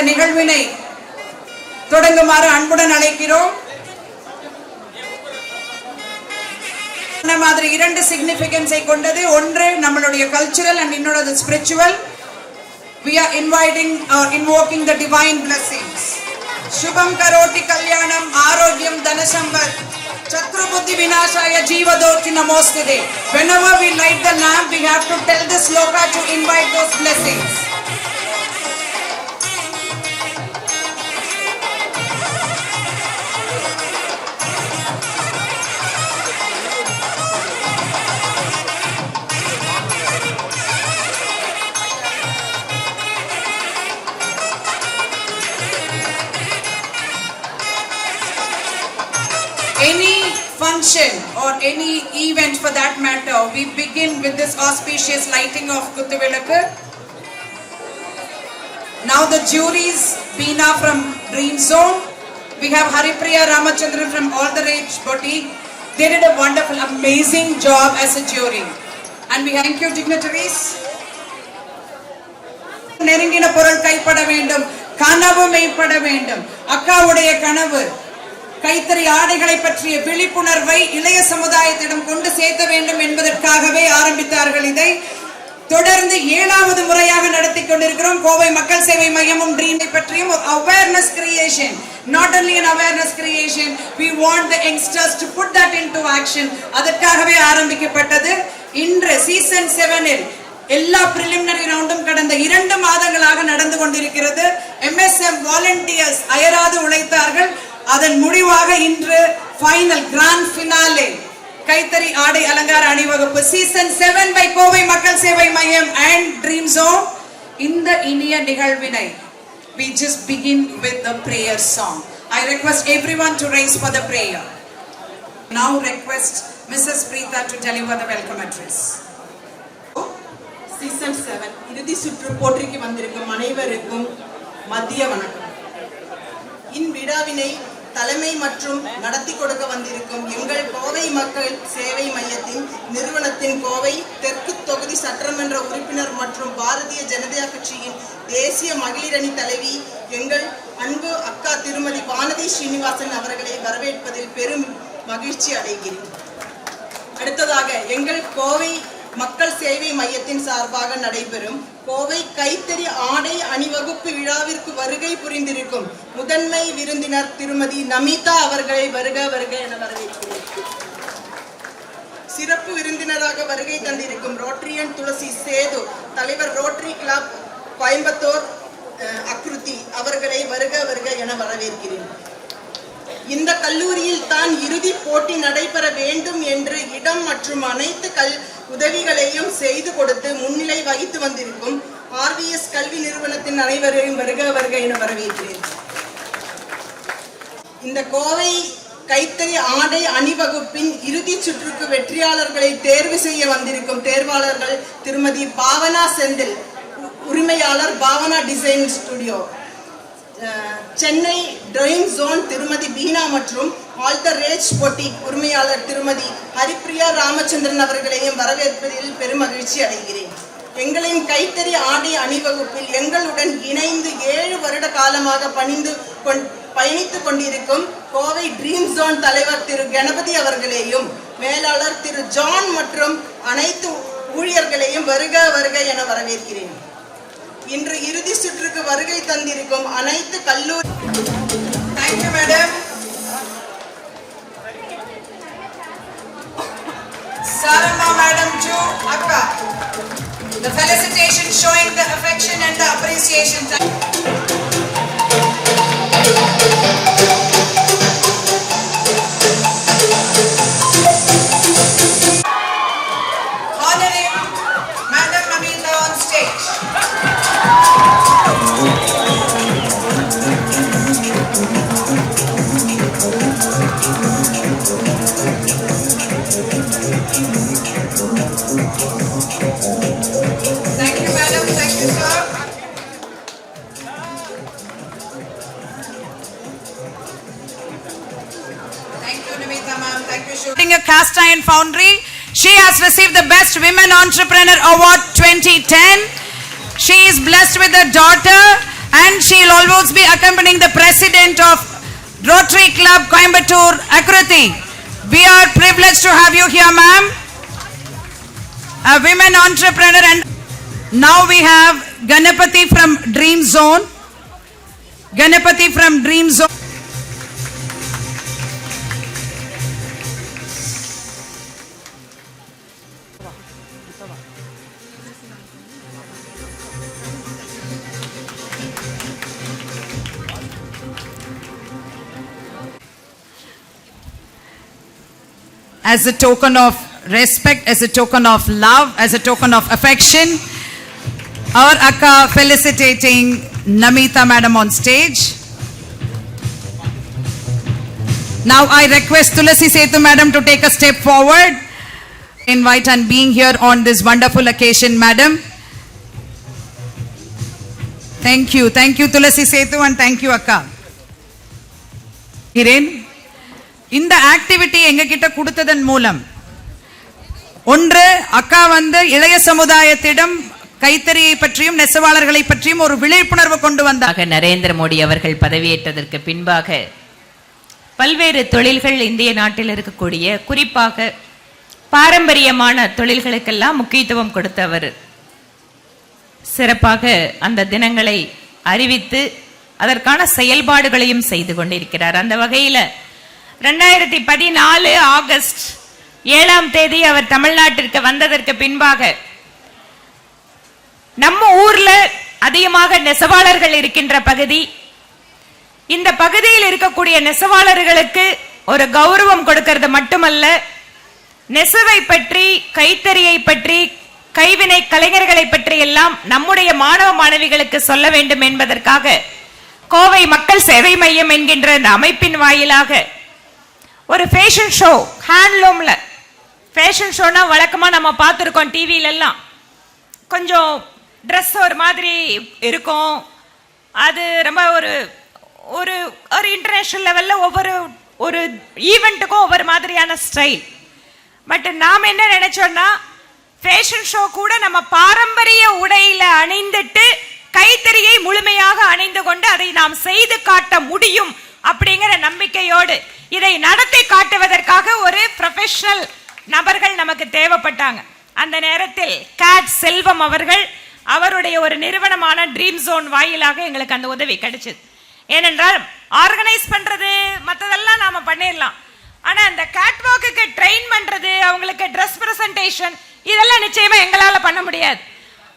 இந்த நிகழ்வினை தொடங்குமாறு அன்புடன் அழைக்கிறோம் இந்த மாதிரி இரண்டு சிக்னிபிகன்ஸை கொண்டது ஒன்று நம்மளுடைய கல்ச்சுரல் அண்ட் இன்னொரு spiritual we are inviting or invoking the divine blessings shubham karoti kalyanam arogyam dhanasambad chatru buddhi vinashaya jeevadoti namostude whenever we light the lamp we have to tell this sloka to invite those blessings that matter, we begin with this auspicious lighting of Kuttuvilakku. Now the juries, Beena from Dream Zone, we have Haripriya Ramachandran from All the Rage Boutique. They did a wonderful, amazing job as a jury. And we thank you dignitaries. நெருங்கின பொருள் கைப்பட வேண்டும் கனவு மெய்ப்பட வேண்டும் அக்காவுடைய கனவு கைத்தறி ஆடைகளை பற்றிய விழிப்புணர்வை இளைய சமுதாயத்திடம் கொண்டு சேர்க்க வேண்டும் என்பதற்காகவே ஆரம்பித்தார்கள் இதை. தொடர்ந்து ஏழாவது முறையாக நடத்தி கொண்டிருக்கிறோம். கோவை மக்கள் சேவை மையமும் ட்ரீமை பற்றியும் ஒரு awareness creation not only an awareness creation we want the youngsters to put that into action அதற்காகவே ஆரம்பிக்கப்பட்டது. இன்று சீசன் செவனில் எல்லா பிரிலிமினரி ரவுண்டும் கடந்த இரண்டு மாதங்களாக நடந்து கொண்டிருக்கிறது. எம்எஸ்எம் வாலண்டியர்ஸ் அயராது உழைத்தார்கள். அதன் முடிவாக இன்று ஃபைனல் கிராண்ட் ஃபினாலே கைத்தறி ஆடை அலங்கார அணிவகுப்பு சீசன் செவன் பை கோவை மக்கள் சேவை மையம் அண்ட் ட்ரீம் ஜோன் இந்த இனிய நிகழ்வினை we just begin with the prayer song. I request everyone to raise for the prayer. Now request mrs preetha to deliver the welcome address. Season seven இறுதி சுற்று போட்டிக்கு வந்திருக்கும் அனைவருக்கும் மத்திய வணக்கம். இவ்விழாவினை தலைமை மற்றும் நடத்தி கொடுக்க வந்திருக்கும் எங்கள் கோவை மக்கள் சேவை மையத்தின் நிறுவனத்தின் கோவை தெற்கு தொகுதி சட்டமன்ற உறுப்பினர் மற்றும் பாரதிய ஜனதா கட்சியின் தேசிய மகளிரணி தலைவி எங்கள் அன்பு அக்கா திருமதி வானதி ஸ்ரீனிவாசன் அவர்களை வரவேற்பதில் பெரும் மகிழ்ச்சி அடைகிறேன். அடுத்ததாக எங்கள் கோவை மக்கள் சேவை மையத்தின் சார்பாக நடைபெறும் கோவை கைத்தறி ஆடை அணிவகுப்பு விழாவிற்கு வருகை புரிந்திருக்கும் முதன்மை விருந்தினர் திருமதி நமிதா அவர்களை வருக வருக என வரவேற்கிறேன். சிறப்பு விருந்தினராக வருகை தந்திருக்கும் ரோட்டரியன் துளசி சேது தலைவர் ரோட்டரி கிளப் கோயம்புத்தூர் அஹ், அக்ருதி அவர்களை வருக வருக என வரவேற்கிறேன். இந்த கல்லூரியில் தான் இறுதி போட்டி நடைபெற வேண்டும் என்று இடம் மற்றும் அனைத்து கல் உதவிகளையும் செய்து கொடுத்து முன்னிலை வகித்து வந்திருக்கும் ஆர்விஎஸ் கல்வி நிறுவனத்தின் அனைவரையும் வருக வருக என வரவேற்கிறேன். இந்த கோவை கைத்தறி ஆடை அணிவகுப்பின் இறுதி சுற்றுக்கு வெற்றியாளர்களை தேர்வு செய்ய வந்திருக்கும் தேர்வாளர்கள் திருமதி பாவனா செந்தில் உ- உரிமையாளர் Bhavana design studio. Chennai training zone திருமதி பீனா மற்றும் ஆல் த ரேஜ் போட்டி உரிமையாளர் திருமதி ஹரிப்ரியா ராமச்சந்திரன் அவர்களையும் வரவேற்பதில் பெருமகிழ்ச்சி அடைகிறேன். எங்களின் கைத்தறி ஆடை அணிவகுப்பில் எங்களுடன் இணைந்து ஏழு வருட காலமாக பணிந்து கொண் பயணித்துக் கொண்டிருக்கும் கோவை ட்ரீம் ஜோன் தலைவர் திரு கணபதி அவர்களையும் மேலாளர் திரு ஜான் மற்றும் அனைத்து ஊழியர்களையும் வருக வருக என வரவேற்கிறேன். இன்று இறுதி சுற்றுக்கு வருகை தந்திருக்கும் அனைத்து கல்லூரி thank you madam madam. Madam madam அக்கா The felicitation showing the affection and the appreciation. Foundry. She has received the Best Women Entrepreneur Award 2010. She is blessed with a daughter and she'll always be accompanying the president of Rotary Club Coimbatore, Akriti. We are privileged to have you here, ma'am. A women entrepreneur and now we have Ganapati from Dream Zone. Ganapati from Dream Zone. As a token of respect, as a token of love, as a token of affection. Our Akka felicitating Namita madam on stage. Now I request Tulasi Setu madam to take a step forward. Invite and being here on this wonderful occasion, madam. Thank you, thank you Tulasi Setu and thank you Akka. Hiren. இந்த activity எங்ககிட்ட கொடுத்ததன் மூலம். ஒன்று அக்கா வந்து இளைய சமுதாயத்திடம் கைத்தறியை பற்றியும் நெசவாளர்களை பற்றியும் ஒரு விழிப்புணர்வு கொண்டு வந்தாக நரேந்திர மோடி அவர்கள் பதவியேற்றதற்கு பின்பாக பல்வேறு தொழில்கள் இந்திய நாட்டில் இருக்கக்கூடிய குறிப்பாக பாரம்பரியமான தொழில்களுக்கெல்லாம் முக்கியத்துவம் கொடுத்தவர். சிறப்பாக அந்த தினங்களை அறிவித்து அதற்கான செயல்பாடுகளையும் செய்து கொண்டிருக்கிறார். அந்த வகையில ரெண்டாயிரத்தி பதினாலு ஆகஸ்ட் ஏழாம் தேதி அவர் தமிழ்நாட்டிற்கு வந்ததற்கு பின்பாக நம்ம ஊர்ல அதிகமாக நெசவாளர்கள் இருக்கின்ற பகுதி. இந்த பகுதியில் இருக்கக்கூடிய நெசவாளர்களுக்கு ஒரு கௌரவம் கொடுக்கிறது மட்டுமல்ல நெசவை பற்றி கைத்தறியை பற்றி கைவினை கலைஞர்களை பற்றி எல்லாம் நம்முடைய மாணவ மாணவிகளுக்கு சொல்ல வேண்டும் என்பதற்காக கோவை மக்கள் சேவை மையம் என்கின்ற அமைப்பின் வாயிலாக ஒரு ஃபேஷன் ஷோ ஹேண்ட்லூமில் ஃபேஷன் ஷோனா வழக்கமாக நம்ம பார்த்துருக்கோம் டிவியிலெல்லாம் கொஞ்சம் ட்ரெஸ் ஒரு மாதிரி இருக்கும். அது ரொம்ப ஒரு ஒரு ஒரு இன்டர்நேஷ்னல் லெவலில் ஒவ்வொரு ஒரு ஈவெண்ட்டுக்கும் ஒவ்வொரு மாதிரியான ஸ்டைல் பட் நாம் என்ன நினச்சோன்னா ஃபேஷன் ஷோ கூட நம்ம பாரம்பரிய உடையில் அணிந்துட்டு கைத்தறியை முழுமையாக அணிந்து கொண்டு அதை நாம் செய்து காட்ட முடியும் அப்படிங்கிற நம்பிக்கையோடு இதை நடத்தி காட்டுவதற்காக ஒரு ப்ரொஃபஷனல் நபர்கள் நமக்கு தேவைப்பட்டாங்க. அந்த நேரத்தில் கேட் செல்வம் அவர்கள் அவருடைய ஒரு நிறுவனமான ட்ரீம் ஜோன் வாயிலாக எங்களுக்கு அந்த உதவி கிடைச்சது. ஏனென்றால் ஆர்கனைஸ் பண்ணுறது மற்றதெல்லாம் நாம் பண்ணிடலாம். ஆனால் அந்த கேட்வாக்கு ட்ரெயின் பண்ணுறது அவங்களுக்கு ட்ரெஸ் ப்ரெசன்டேஷன் இதெல்லாம் நிச்சயமாக எங்களால் பண்ண முடியாது.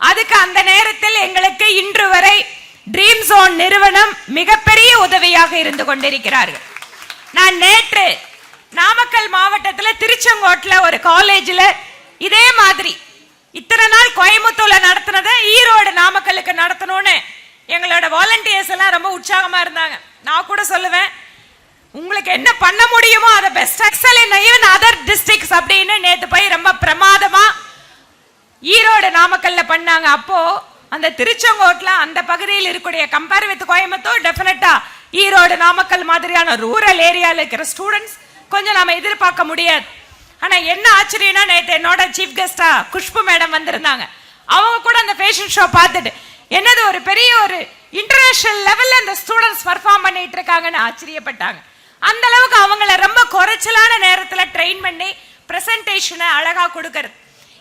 அதுக்கு அந்த நேரத்தில் எங்களுக்கு இன்று வரை ட்ரீம் ஜோன் நிறுவனம் மிகப்பெரிய உதவியாக இருந்து கொண்டிருக்கிறார்கள். நான் நேற்று நாமக்கல் மாவட்டத்தில் திருச்செங்கோட்டில் ஒரு காலேஜில் இதே மாதிரி இத்தனை நாள் கோயம்புத்தூர்ல நடத்தினதை ஈரோடு நாமக்கலுக்கு நடத்தணும்னு எங்களோட வாலண்டியர்ஸ் எல்லாம் ரொம்ப உற்சாகமா இருந்தாங்க. நான் கூட சொல்லுவேன் உங்களுக்கு என்ன பண்ண முடியுமோ அதை best excel in even other districts அப்படின்னு நேற்று போய் ரொம்ப பிரமாதமா ஈரோடு நாமக்கல்ல பண்ணாங்க. அப்போ அந்த திருச்செங்கோட்ல அந்த பகுதியில் இருக்கக்கூடிய கம்பேர் வித் கோயம்புத்தூர் டெஃபினட்டா ஈரோடு நாமக்கல் மாதிரியான ரூரல் ஏரியால இருக்கிற ஸ்டூடெண்ட்ஸ் கொஞ்சம் நாம எதிர்பார்க்க முடியாது. ஆனா என்ன ஆச்சரியம்னா நேற்று என்னோட சீஃப் கெஸ்டா குஷ்பு மேடம் வந்திருந்தாங்க. அவங்க கூட அந்த ஃபேஷன் ஷோ பார்த்துட்டு என்னது ஒரு பெரிய ஒரு இன்டர்நேஷனல் லெவல்ல அந்த ஸ்டூடெண்ட்ஸ் பர்ஃபார்ம் பண்ணிட்டு இருக்காங்கன்னு ஆச்சரியப்பட்டாங்க. அந்த அளவுக்கு அவங்கள ரொம்ப குறைச்சலான நேரத்துல ட்ரெயின் பண்ணி பிரசன்டேஷனை அழகா கொடுக்கறது.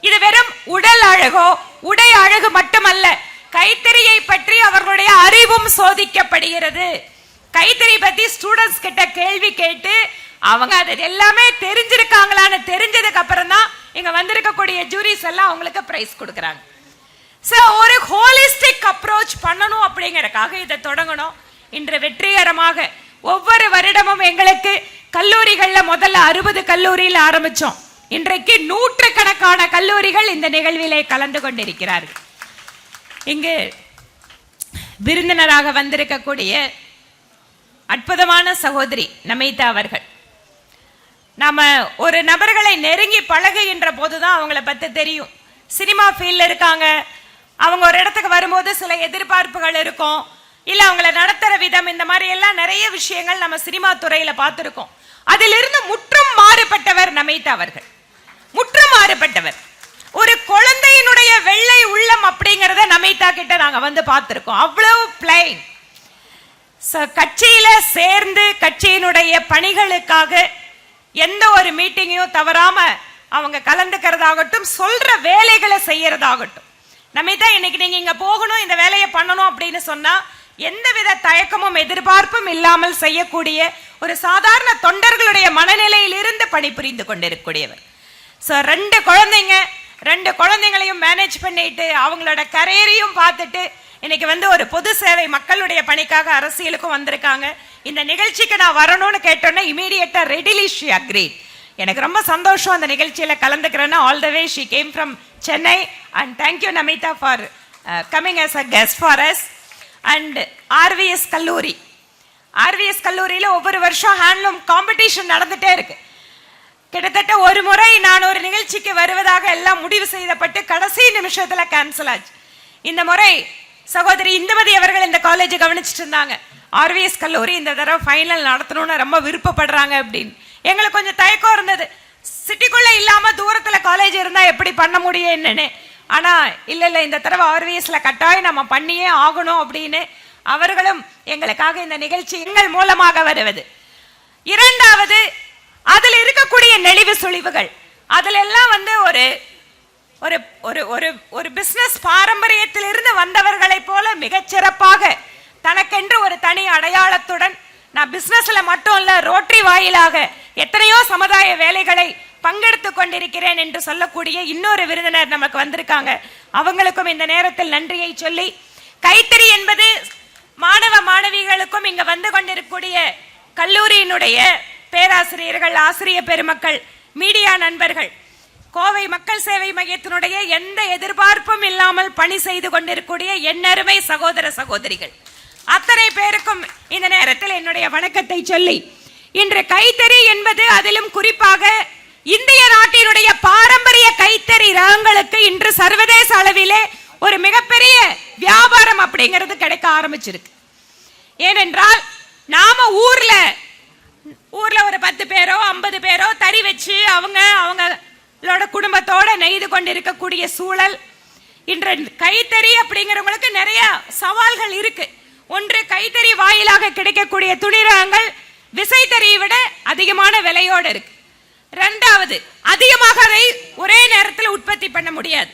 இது வெறும் உடல் அழகோ உடை அழகு மட்டுமல்ல கைத்தறியை பற்றி அவர்களுடைய அறிவும் சோதிக்கப்படுகிறது. கைத்தறி பத்தி ஸ்டூடெண்ட்ஸ் கிட்ட கேள்வி கேட்டு அவங்க அது எல்லாமே தெரிஞ்சிருக்காங்களான்னு தெரிஞ்சதுக்கு அப்புறம் தான் இங்க வந்திருக்கக்கூடிய ஜூரிஸ் எல்லாம் அவங்களுக்கு பிரைஸ் கொடுக்குறாங்க. சோ ஒரு ஹோலிஸ்டிக் அப்ரோச் பண்ணணும் அப்படிங்கறக்காக இதை தொடங்கணும். இன்று வெற்றிகரமாக ஒவ்வொரு வருடமும் எங்களுக்கு கல்லூரிகள்ல முதல்ல அறுபது கல்லூரியில் ஆரம்பிச்சோம். இன்றைக்கு நூற்றுக்கணக்கான கல்லூரிகள் இந்த நிகழ்விலே கலந்து கொண்டிருக்கிறார்கள். இங்கு விருந்தினராக வந்திருக்கக்கூடிய அற்புதமான சகோதரி நமிதா அவர்கள். நாம ஒரு நபர்களை நெருங்கி பழகுகின்ற போதுதான் அவங்கள பத்தி தெரியும். சினிமா ஃபீல்ட்ல இருக்காங்க. அவங்க ஒரு இடத்துக்கு வரும்போது சில எதிர்பார்ப்புகள் இருக்கும். இல்ல அவங்கள நடத்துற விதம் இந்த மாதிரி எல்லாம் நிறைய விஷயங்கள் நம்ம சினிமா துறையில பார்த்துருக்கோம். அதிலிருந்து முற்றும் மாறுபட்டவர் நமிதா அவர்கள். முற்று மாறுபட்டவர் ஒரு குழந்தையினுடைய வெள்ளை உள்ளம் அப்படிங்கறத நமிதா கிட்ட நாங்க வந்து பார்த்திருக்கோம். அவ்வளவு பிளைன் கட்சியில சேர்ந்து கட்சியினுடைய பணிகளுக்காக எந்த ஒரு மீட்டிங்கையும் தவறாம அவங்க கலந்துக்கிறதாகட்டும் சொல்ற வேலைகளை செய்யறதாகட்டும். நமிதா இன்னைக்கு நீங்க இங்க போகணும் இந்த வேலையை பண்ணணும் அப்படின்னு சொன்னா எந்தவித தயக்கமும் எதிர்பார்ப்பும் இல்லாமல் செய்யக்கூடிய ஒரு சாதாரண தொண்டர்களுடைய மனநிலையில் இருந்து பணிபுரிந்து கொண்டிருக்கக்கூடியவர். ஸோ ரெண்டு குழந்தைங்க ரெண்டு குழந்தைங்களையும் மேனேஜ் பண்ணிட்டு அவங்களோட கரியரையும் பார்த்துட்டு இன்னைக்கு வந்து ஒரு பொது சேவை மக்களுடைய பணிக்காக அரசியலுக்கும் வந்திருக்காங்க. இந்த நிகழ்ச்சிக்கு நான் வரணும்னு கேட்டோன்னே இமீடியட்டாக ரெடிலி ஷி அக்ரீட் எனக்கு ரொம்ப சந்தோஷம் அந்த நிகழ்ச்சியில் கலந்துக்கிறேன்னா. All the way she came from Chennai and thank you Namitha for coming as a guest for us and RVS கல்லூரி ஆர்விஎஸ் கல்லூரியில் ஒவ்வொரு வருஷம் ஹேண்ட்லூம் காம்படிஷன் நடந்துகிட்டே இருக்குது கிட்டத்தட்ட ஒரு முறை நான் ஒரு நிகழ்ச்சிக்கு வருவதாக எல்லாம் முடிவு செய்யப்பட்டு கடைசி நிமிஷத்துல கேன்சல் ஆச்சு. இந்த முறை சகோதரி இந்துமதி அவர்கள் இந்த காலேஜ் கவனிச்சிட்டு இருந்தாங்க. ஆர்விஎஸ் கல்லூரி இந்த தடவை ஃபைனல் நடத்தணும்னு ரொம்ப விருப்பப்படுறாங்க அப்படின்னு. எங்களுக்கு கொஞ்சம் தயக்கம் இருந்தது. சிட்டிக்குள்ள இல்லாம தூரத்துல காலேஜ் இருந்தா எப்படி பண்ண முடியும் என்னன்னு. ஆனா இல்ல இல்ல இந்த தடவை ஆர்விஎஸ்ல கட்டாயம் நம்ம பண்ணியே ஆகணும் அப்படின்னு அவர்களும் எங்களுக்காக இந்த நிகழ்ச்சி எங்கள் மூலமாக வருவது. இரண்டாவது அதில் இருக்கக்கூடிய நெளிவு சுழிவுகள். அதுல எல்லாம் வந்து ஒரு ஒரு ஒரு ஒரு ஒரு பிஸ்னஸ் பாரம்பரியத்திலிருந்து வந்தவர்களைப் போல மிகச்சிறப்பாக தனக்கென்று ஒரு தனி அடையாளத்துடன் நான் பிஸ்னஸ்ல மட்டும் இல்ல ரோட்டரி வாயிலாக எத்தனையோ சமுதாய வேலைகளை பங்கெடுத்து கொண்டிருக்கிறேன் என்று சொல்லக்கூடிய இன்னொரு விருந்தினர் நமக்கு வந்திருக்காங்க. அவங்களுக்கும் இந்த நேரத்தில் நன்றியை சொல்லி கைத்தறி என்பது மாணவ மாணவிகளுக்கும் இங்க வந்து கொண்டிருக்கக்கூடிய கல்லூரியினுடைய பேராசிரியர்கள் ஆசிரிய பெருமக்கள் மீடியா நண்பர்கள் கோவை மக்கள் சேவை மையத்தினுடைய எந்த எதிர்பார்ப்பும் இல்லாமல் பணி செய்து கொண்டிருக்கூடிய எண்ணருமை சகோதர சகோதரிகள். அத்தனை பேருக்கும் இந்த நேரத்தில் என்னுடைய வணக்கத்தை சொல்லி இன்று கைத்தறி என்பது அதிலும் குறிப்பாக இந்திய நாட்டினுடைய பாரம்பரிய கைத்தறி ரகங்களுக்கு இன்று சர்வதேச அளவிலே ஒரு மிகப்பெரிய வியாபாரம் அப்படிங்கிறது கிடைக்க ஆரம்பிச்சிருக்கு. ஏனென்றால் நாம ஊர்ல ஊர்ல ஒரு பத்து பேரோ ஐம்பது பேரோ தறி வச்சு அவங்க அவங்களோட குடும்பத்தோட நெய்து கொண்டிருக்கக்கூடிய சூழல். இன்று கைத்தறி அப்படிங்கிறவங்களுக்கு நிறைய சவால்கள் இருக்கு. ஒன்று கைத்தறி வாயிலாக கிடைக்கக்கூடிய துணிரகங்கள் விசைத்தறியை விட அதிகமான விலையோடு இருக்கு. ரெண்டாவது அதிகமாக அதை ஒரே நேரத்தில் உற்பத்தி பண்ண முடியாது.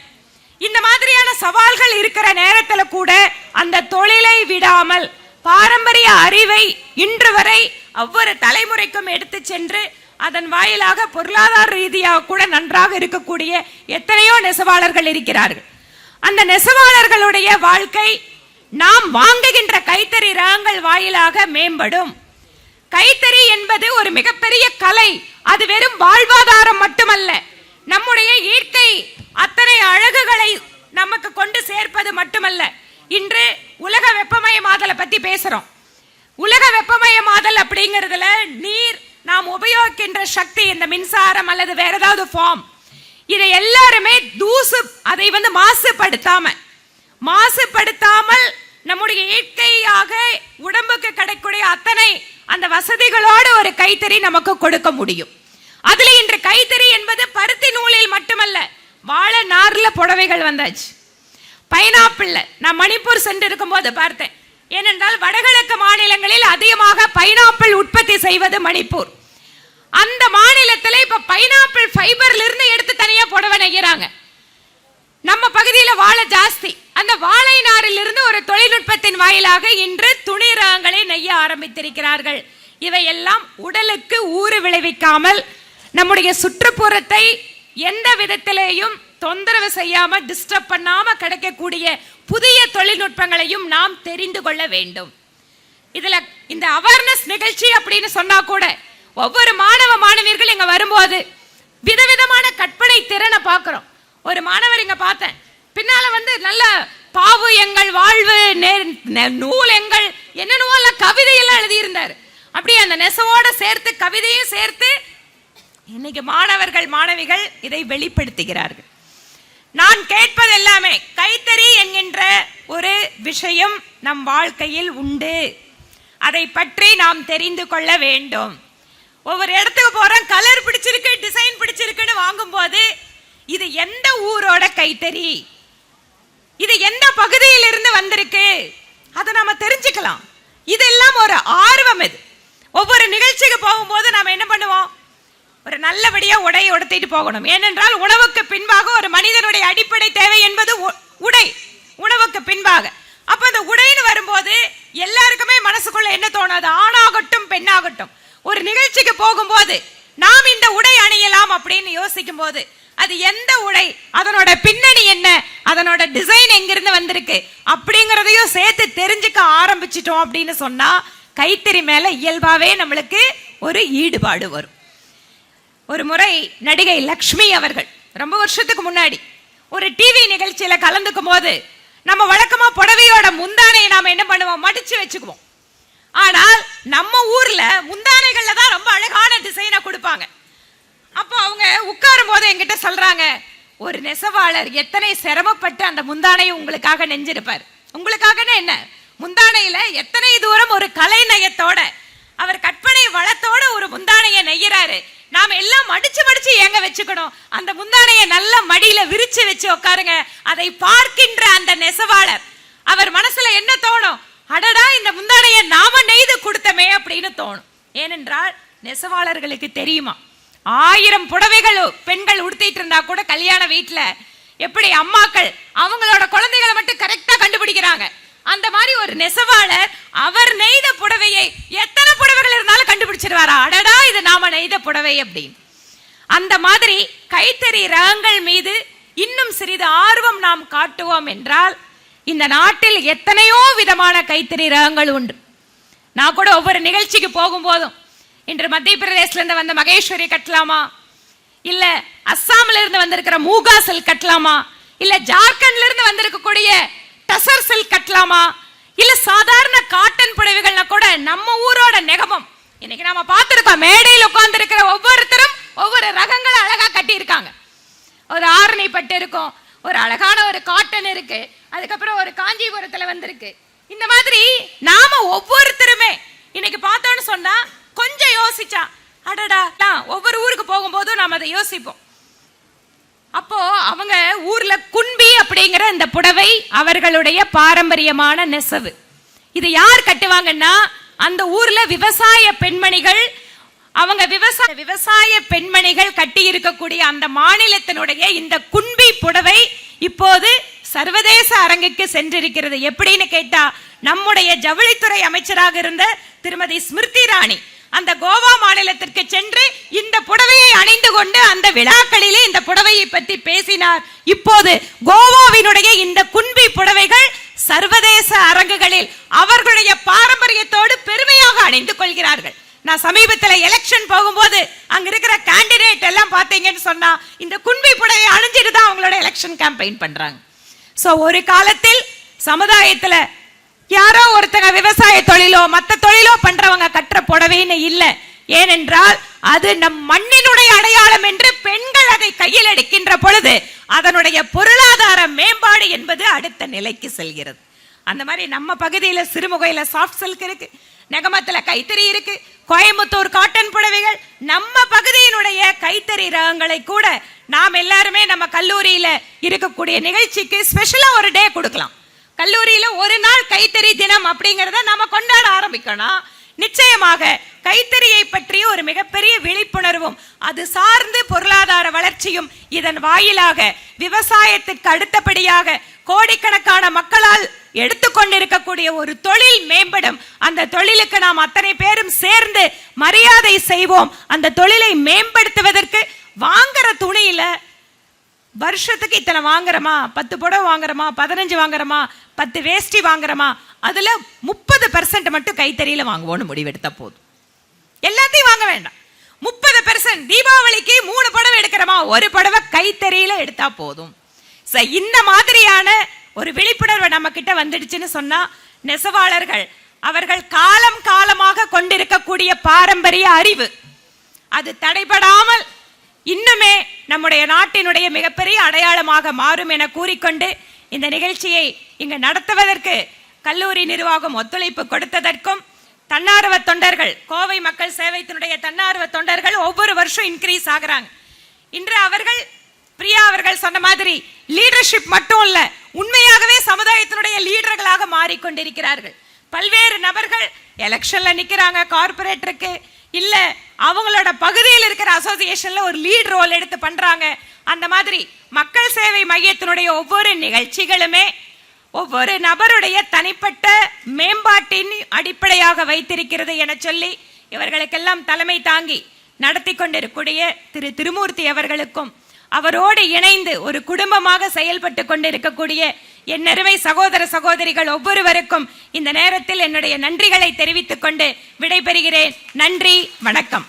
இந்த மாதிரியான சவால்கள் இருக்கிற நேரத்தில் கூட அந்த தொழிலை விடாமல் பாரம்பரிய அறிவை இன்று வரை ஒவ்வொரு தலைமுறைக்கும் எடுத்து சென்று அதன் வாயிலாக பொருளாதார ரீதியாக கூட நன்றாக இருக்கக்கூடிய எத்தனையோ நெசவாளர்கள் இருக்கிறார்கள். அந்த நெசவாளர்களுடைய வாழ்க்கை நாம் வாங்குகின்ற கைத்தறி ரகங்கள் வாயிலாக மேம்படும். கைத்தறி என்பது ஒரு மிகப்பெரிய கலை. அது வெறும் வாழ்வாதாரம் மட்டுமல்ல நம்முடைய இயற்கை அத்தனை அழகுகளை நமக்கு கொண்டு சேர்ப்பது மட்டுமல்ல. இன்று உலக வெப்பமயமாதலை பற்றி பேசுகிறோம் உலக வெப்பமயமாதல் அப்படிங்கிறதுல நீர் நாம் உபயோகிக்கின்ற சக்தி இந்த மின்சாரம் அல்லது வேற ஏதாவது ஃபார்ம் இதை எல்லாருமே தூசு அதை வந்து மாசுபடுத்தாம மாசுபடுத்தாமல் நம்முடைய இயற்கையாக உடம்புக்கு கிடைக்கக்கூடிய அத்தனை அந்த வசதிகளோடு ஒரு கைத்தறி நமக்கு கொடுக்க முடியும். அதுல இன்று கைத்தறி என்பது பருத்தி நூலில் மட்டுமல்ல வாழை நார்ல புடவைகள் வந்தாச்சு. பைனாப்பிள். நான் மணிப்பூர் சென்று இருக்கும்போது பார்த்தேன். ஏனென்றால் வடகிழக்கு மாநிலங்களில் அதிகமாக பைனாப்பிள் உற்பத்தி செய்வது மணிப்பூர். அந்த மாநிலத்தில் இப்போ பைனாப்பிள் ஃபைபர்ல இருந்து எடுத்து தனியாக புடவை நெய்கிறாங்க. நம்ம பகுதியில் வாழை ஜாஸ்தி. அந்த வாழை நாரிலிருந்து ஒரு தொழில்நுட்பத்தின் வாயிலாக இன்று துணி ரகங்களை நெய்ய ஆரம்பித்திருக்கிறார்கள். இவையெல்லாம் உடலுக்கு ஊறு விளைவிக்காமல் நம்முடைய சுற்றுப்புறத்தை எந்த விதத்திலேயும் தொந்தரவு செய்யாம டிஸ்டர்ப் பண்ணாம கிடைக்கக்கூடிய புதிய தொழில்நுட்பங்களையும் நாம் தெரிந்து கொள்ள வேண்டும். இதுல இந்த அவேர்னஸ் நிகழ்ச்சி அப்படின்னு சொன்னா கூட ஒவ்வொரு மாணவ மாணவியர்கள் இங்க வரும்போது விதவிதமான கற்பனை திறனை பார்க்கிறோம். ஒரு மாணவர் இங்க பார்த்தேன். பின்னால வந்து நல்ல பாவு எங்கள் வாழ்வு நெ- நூல் எங்கள் என்னென்னவோ எல்லாம் கவிதையெல்லாம் எழுதியிருந்தார். அப்படியே அந்த நெசவோட சேர்த்து கவிதையும் சேர்த்து இன்னைக்கு மாணவர்கள் மாணவிகள் இதை வெளிப்படுத்துகிறார்கள். நான் கேட்பது எல்லாமே கைத்தறி என்கின்ற ஒரு விஷயம் நம் வாழ்க்கையில் உண்டு. அதை பற்றி நாம் தெரிந்து கொள்ள வேண்டும். ஒவ்வொரு இடத்துக்கு போறோம் கலர் பிடிச்சிருக்கு டிசைன் பிடிச்சிருக்குன்னு வாங்கும்போது இது எந்த ஊரோட கைத்தறி? இது எந்த பகுதியிலிருந்து வந்திருக்கு? அதை நம்ம தெரிஞ்சுக்கலாம். இதெல்லாம் ஒரு ஆர்வம் இது. ஒவ்வொரு நிகழ்ச்சிக்கு போகும்போது நாம் என்ன பண்ணுவோம்? ஒரு நல்லபடியா உடை உடுத்திட்டு போகணும். ஏனென்றால் உணவுக்கு பின்பாக ஒரு மனிதனுடைய அடிப்படை தேவை என்பது உ- உடை. உணவுக்கு பின்பாக. அப்ப அந்த உடைன்னு வரும்போது எல்லாருக்குமே மனசுக்குள்ள என்ன தோணாது? ஆணாகட்டும் பெண்ணாகட்டும். ஒரு நிகழ்ச்சிக்கு போகும்போது நாம் இந்த உடை அணியலாம் அப்படின்னு யோசிக்கும் போது அது எந்த உடை? அதனோட பின்னணி என்ன? அதனோட டிசைன் எங்கிருந்து வந்திருக்கு? அப்படிங்கிறதையும் சேர்த்து தெரிஞ்சுக்க ஆரம்பிச்சிட்டோம் அப்படின்னு சொன்னா கைத்தறி மேல இயல்பாவே நம்மளுக்கு ஒரு ஈடுபாடு வரும். ஒரு முறை நடிகை லக்ஷ்மி அவர்கள் ரொம்ப வருஷத்துக்கு முன்னாடி ஒரு டிவி நிகழ்ச்சியில கலந்துக்கும் போது நம்ம வழக்கமா புடவையோட முந்தானையை நாம என்ன பண்ணுவோம்? மடிச்சு வச்சுக்குவோம். ஆனால் நம்ம ஊர்ல முந்தானைகள்ல தான் ரொம்ப அழகான டிசைனை கொடுப்பாங்க. அப்போ அவங்க உட்காரும் போது என்கிட்ட சொல்றாங்க ஒரு நெசவாளர் எத்தனை சிரமப்பட்டு அந்த முந்தானையை உங்களுக்காக நெஞ்சிருப்பார்? உங்களுக்காகன்னு என்ன? முந்தானையில எத்தனை தூரம் ஒரு கலை நயத்தோட அவர் கற்பனை வளத்தோட ஒரு முந்தானையை நெய்யறாரு நாம எல்லாம் மடிச்சு மடிச்சு ஏங்க வச்சுக்கணும். அந்த முந்தானைய நல்ல மடியில விரிச்சு வச்சு உட்காருங்க. அதை பார்க்கின்ற அந்த நெசவாளர் அவர் மனசுல என்ன தோணும்? அடடா இந்த முந்தானையை நாம நெய்து கொடுத்தமே அப்படின்னு தோணும். ஏனென்றால் நெசவாளர்களுக்கு தெரியுமா? ஆயிரம் புடவைகள் பெண்கள் உடுத்திட்டு இருந்தா கூட கல்யாண வீட்டுல எப்படி அம்மாக்கள் அவங்களோட குழந்தைகளை மட்டும் கரெக்டா கண்டுபிடிக்கிறாங்க? அந்த மாதிரி ஒரு நெசவாளர் அவர் நெய்த புடவையை எத்தனை புடவைகள் இருந்தாலும் கண்டுபிடிச்சிருவாரா? அடடா இது நாம நெய்த புடவை அப்படின்னு. அந்த மாதிரி கைத்தறி ரகங்கள் மீது இன்னும் சிறிது ஆர்வம் நாம் காட்டுவோம் என்றால் இந்த நாட்டில் எத்தனையோ விதமான கைத்தறி ரகங்கள் உண்டு. நான் கூட ஒவ்வொரு நிகழ்ச்சிக்கு போகும்போதும் இன்று மத்திய பிரதேசிலிருந்து வந்த மகேஸ்வரி கட்டலாமா? இல்ல அஸ்ஸாம்ல இருந்து வந்திருக்கிற மூகா கட்டலாமா? இல்ல ஜார்க்கண்ட்ல இருந்து வந்திருக்கக்கூடிய டசர் சில்க் கட்டலாமா? இல்ல சாதாரண காட்டன் புடவைகள்னா கூட நம்ம ஊரோட நெகமம். இன்னைக்கு நாம பார்த்திருக்கோம் மேடையில் உட்கார்ந்து இருக்கிற ஒவ்வொருத்தரும் ஒவ்வொரு ரகங்களை அழகா கட்டி இருக்காங்க ஒரு ஆரணி பட்டு இருக்கும் ஒரு அழகான ஒரு காட்டன் இருக்கு அதுக்கப்புறம் ஒரு காஞ்சிபுரத்துல வந்திருக்கு. இந்த மாதிரி நாம ஒவ்வொருத்தருமே இன்னைக்கு பார்த்தோன்னு சொன்னா கொஞ்சம் யோசிச்சா அடடா ஒவ்வொரு ஊருக்கு போகும்போதும் நாம அதை யோசிப்போம். அப்போ அவங்க ஊர்ல குன்பி அப்படிங்கிற இந்த புடவை அவர்களுடைய பாரம்பரியமான நெசவு. இது யார் கட்டுவாங்கன்னா அந்த ஊர்ல விவசாய பெண்மணிகள் அவங்க விவசாய விவசாய பெண்மணிகள் கட்டி இருக்கக்கூடிய அந்த மாநிலத்தினுடைய இந்த குன்பி புடவை இப்போது சர்வதேச அரங்குக்கு சென்றிருக்கிறது. எப்படின்னு கேட்டா நம்முடைய ஜவுளித்துறை அமைச்சராக இருந்த திருமதி ஸ்மிருதி ராணி அந்த கோவா மாநிலத்திற்கு சென்று இந்த புடவையை அணிந்து கொண்டு அந்த விழாக்களிலே இந்த புடவையை பற்றி பேசினார். இப்போது கோவாவினுடைய இந்த குன்பி புடவைகள் சர்வதேச அரங்குகளில் அவர்களுடைய பாரம்பரியத்தோடு பெருமையாக அணிந்து கொள்கிறார்கள். நான் சமீபத்தில் எலெக்ஷன் போகும்போது அங்க இருக்கிற கேண்டிடேட் எல்லாம் பாத்தீங்கன்னு சொன்னா இந்த குன்பி புடவை அணிஞ்சிட்டு தான் அவங்களோட எலெக்ஷன் கேம்பெயின் பண்றாங்க. சோ ஒரு காலத்தில் சமுதாயத்துல யாரோ ஒருத்தங்க விவசாய தொழிலோ மற்ற தொழிலோ பண்றவங்க கட்டுற புடவைன்னு இல்லை. ஏனென்றால் அது நம் மண்ணினுடைய அடையாளம் என்று பெண்கள் அதை கையில் எடுக்கின்ற பொழுது அதனுடைய பொருளாதார மேம்பாடு என்பது அடுத்த நிலைக்கு செல்கிறது. அந்த மாதிரி நம்ம பகுதியில் சிறுமுகையில் சாஃப்ட் சில்க் இருக்கு நெகமத்தில் கைத்தறி இருக்கு கோயம்புத்தூர் காட்டன் புடவைகள் நம்ம பகுதியினுடைய கைத்தறி ரகங்களை கூட நாம் எல்லாருமே நம்ம கல்லூரியில் இருக்கக்கூடிய நிகழ்ச்சிக்கு ஸ்பெஷலாக ஒரு டே கொடுக்கலாம். கல்லூரியில ஒரு நாள் கைத்தறி தினம் அப்படிங்கறத நாம கொண்டாட ஆரம்பிக்கணும். நிச்சயமாக கைத்தறியை பற்றிய ஒரு மிகப்பெரிய விழிப்புணர்வும் அது சார்ந்து பொருளாதார வளர்ச்சியும் இதன் வாயிலாக விவசாயத்திற்கு அடுத்தபடியாக கோடிக்கணக்கான மக்களால் எடுத்துக்கொண்டிருக்கக்கூடிய ஒரு தொழில் மேம்படும். அந்த தொழிலுக்கு நாம் அத்தனை பேரும் சேர்ந்து மரியாதை செய்வோம். அந்த தொழிலை மேம்படுத்துவதற்கு வாங்குற துணியில வருஷத்துக்கு இத்தனை வாங்குறோமா? பத்து புடவை வாங்குறோமா? பதினஞ்சு வாங்குறோமா? பத்து வேஷ்டி வாங்குறோமா? அதுல முப்பது பர்சன்ட் மட்டும் கைத்தறியில வாங்குவோம்னு முடிவெடுத்தா போதும். எல்லாத்தையும் வாங்க வேண்டாம். முப்பது பெர்சன்ட் தீபாவளிக்கு மூணு புடவை எடுக்கிறோமா? ஒரு புடவை கைத்தறியில எடுத்தா போதும். இந்த மாதிரியான ஒரு விழிப்புணர்வு நம்ம கிட்ட வந்துடுச்சுன்னு சொன்னா நெசவாளர்கள் அவர்கள் காலம் காலமாக கொண்டிருக்கக்கூடிய பாரம்பரிய அறிவு அது தடைபடாமல் இன்னுமே நம்முடைய நாட்டினுடைய மிகப்பெரிய அடையாளமாக மாறும் என கூறிக்கொண்டு இந்த நிகழ்ச்சியை இங்கு நடத்துவதற்கு கல்லூரி நிர்வாகம் ஒத்துழைப்பு கொடுத்ததற்கும் தன்னார்வ தொண்டர்கள் கோவை மக்கள் சேவைத்தினுடைய தன்னார்வ தொண்டர்கள் ஒவ்வொரு வருஷம் இன்க்ரீஸ் ஆகுறாங்க. இன்று அவர்கள் பிரியா அவர்கள் சொன்ன மாதிரி லீடர்ஷிப் மட்டும் இல்ல உண்மையாகவே சமுதாயத்தினுடைய லீடர்களாக மாறிக்கொண்டிருக்கிறார்கள். பல்வேறு நபர்கள் எலெக்ஷன்ல நிக்கிறாங்க கார்பரேட்டருக்கு இல்லை அவங்களோட பகுதியில் இருக்கிற அசோசியேஷனில் ஒரு லீட் ரோல் எடுத்து பண்ணுறாங்க அந்த மாதிரி மக்கள் சேவை மையத்தினுடைய ஒவ்வொரு நிகழ்ச்சிகளுமே ஒவ்வொரு நபருடைய தனிப்பட்ட மேம்பாட்டின் அடிப்படையாக வைத்திருக்கிறது என சொல்லி இவர்களுக்கெல்லாம் தலைமை தாங்கி நடத்தி கொண்டிருக்கூடிய திரு திருமூர்த்தி அவர்களுக்கும் அவரோடு இணைந்து ஒரு குடும்பமாக செயல்பட்டு கொண்டிருக்கக்கூடிய என் அருமை சகோதர சகோதரிகள் ஒவ்வொருவருக்கும் இந்த நேரத்தில் என்னுடைய நன்றிகளை தெரிவித்துக் கொண்டு விடைபெறுகிறேன். நன்றி வணக்கம்.